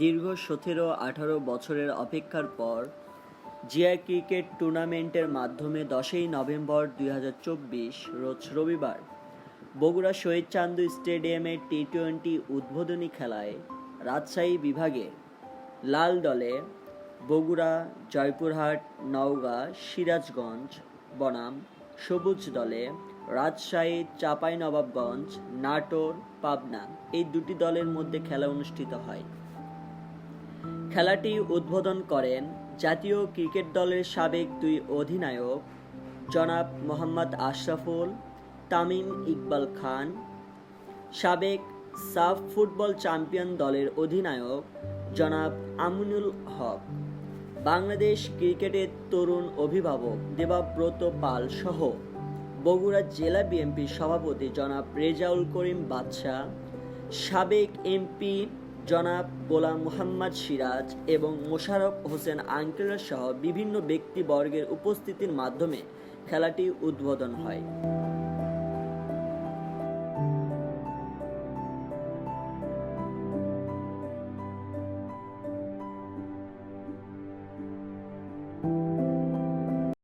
দীর্ঘ সতেরো আঠারো বছরের অপেক্ষার পর জিআই ক্রিকেট টুর্নামেন্টের মাধ্যমে দশই নভেম্বর দুই হাজার চব্বিশ, রোজ রবিবার, বগুড়া শহীদ চান্দু স্টেডিয়ামে টি টোয়েন্টি উদ্বোধনী খেলায় রাজশাহী বিভাগে লাল দলে বগুড়া, জয়পুরহাট, নওগাঁ, সিরাজগঞ্জ, বনাম, সবুজ দলে রাজশাহী, চাঁপাইনবাবগঞ্জ, নাটোর, পাবনা এই দুটি দলের মধ্যে খেলা অনুষ্ঠিত হয়। খেলাটি উদ্বোধন করেন জাতীয় ক্রিকেট দলের সাবেক দুই অধিনায়ক, জনাব মোহাম্মদ আশরাফুল, তামিম ইকবাল খান। সাবেক সাফ ফুটবল চ্যাম্পিয়ন দলের অধিনায়ক, জনাব আমিনুল হক। বাংলাদেশ ক্রিকেটের তরুণ অভিভাবক দেবাব্রত পাল সহ বগুড়া জেলা বিএনপির সভাপতি জনাব রেজাউল করিম বাদশাহ, সাবেক এমপি জনাব গোলাম মোহাম্মদ সিরাজ এবং মোশারফ হোসেন আঙ্কেলের সহ বিভিন্ন ব্যক্তিবর্গের উপস্থিতির মাধ্যমে খেলাটি উদ্বোধন হয়।